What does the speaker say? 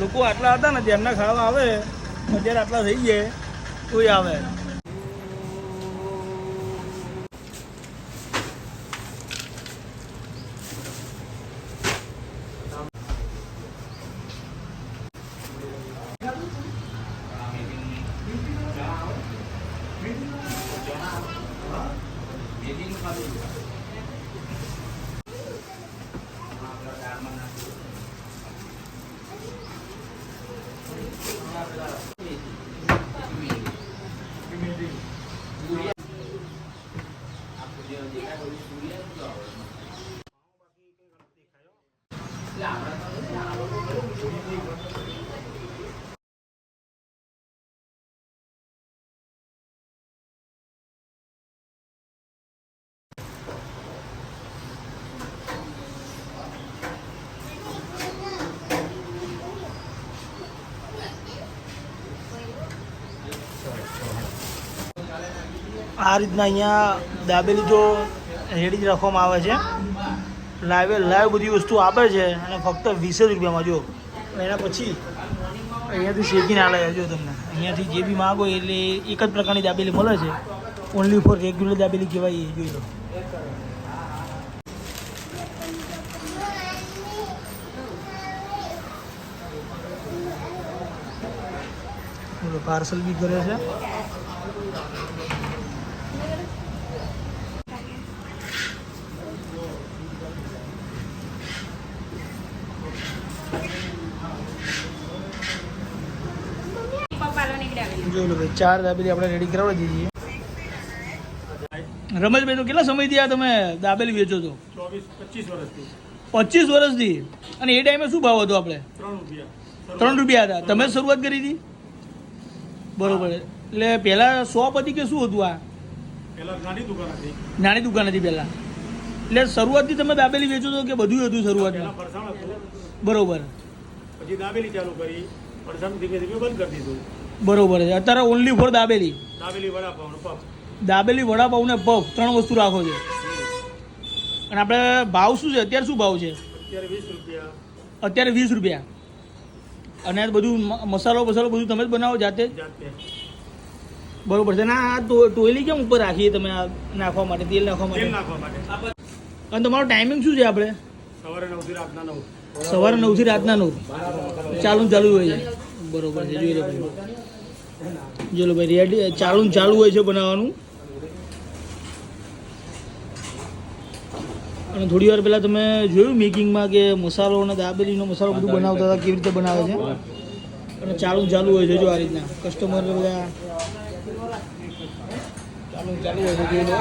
લોકો આટલા હતા ને તેમના ખાવા આવે અત્યારે આટલા થઈ ગયા કોઈ આવે. આપણે આ રીતના અહીંયા દાબેલી જો રેડી જ રાખવામાં આવે છે. લાઈવે લાઈવ બધી વસ્તુ આપે છે અને ફક્ત વીસ જ રૂપિયામાં જો. એના પછી અહીંયાથી શેકીને આલે જો તમને. અહીંયાથી જે બી માગો એટલે એક જ પ્રકારની દાબેલી મળે છે. ઓનલી ફોર રેગ્યુલર દાબેલી કહેવાય એ, જોઈ લો. પાર્સલ બી કરે છે. જોઈ લો ભાઈ ચાર દાબેલી આપણે રેડી કરાવી દીધી રમેશભાઈ તો કેટલા સમયથી આ તમે દાબેલી વેચો છો? ચોવીસ પચીસ વર્ષથી. પચીસ વર્ષથી? અને એ ટાઈમે શું ભાવ હતો આપણે? ત્રણ રૂપિયા. ત્રણ રૂપિયા હતા. તમે શરૂઆત કરી હતી? બરોબર. એટલે પહેલાં શોપ હતી કે શું હતું આ? નાની દુકાન હતી. નાની પહેલાં. એટલે શરૂઆતથી તમે દાબેલી વેચો છો કે બધું હતું શરૂઆતમાં? બરોબર. પછી દાબેલી ચાલુ કરી. ધીમે ધીમે બંધ કરી દીધું. બરોબર છે. અત્યારે only four dabeli. Dabeli vada pav puff. Dabeli vada pav ને પફ ત્રણ વસ્તુ રાખો છે. અને આપણે ભાવ શું છે? અત્યારે શું ભાવ છે? અત્યારે વીસ રૂપિયા. અત્યારે વીસ રૂપિયા. અને બધું મસાલો બસાલો બધું તમે જ બનાવો જાતે? બરોબર છે. ના આ ટોયલી કેમ ઉપર રાખીએ તમે આ નાખવા માટે તેલ નાખવા માટે? નાખવા માટે. અને તમારો ટાઈમિંગ શું છે આપણે? સવારે નવથી રાતના નવ. સવારે નવથી રાતના નવ. ચાલુ ને ચાલુ હોય છે. બરોબર છે જોઈ લો ભાઈ. જોઈ લો ભાઈ રેડી ચાલુ ચાલુ હોય છે બનાવવાનું. અને થોડી વાર પહેલાં તમે જોયું મેકિંગમાં કે મસાલો અને દાબેલીનો મસાલો બધું બનાવતા હતા કેવી રીતે બનાવે છે? અને ચાલુ ચાલુ હોય છે જો આ રીતના. કસ્ટમર બધા ચાલુ ચાલુ હોય છે જોઈ લો.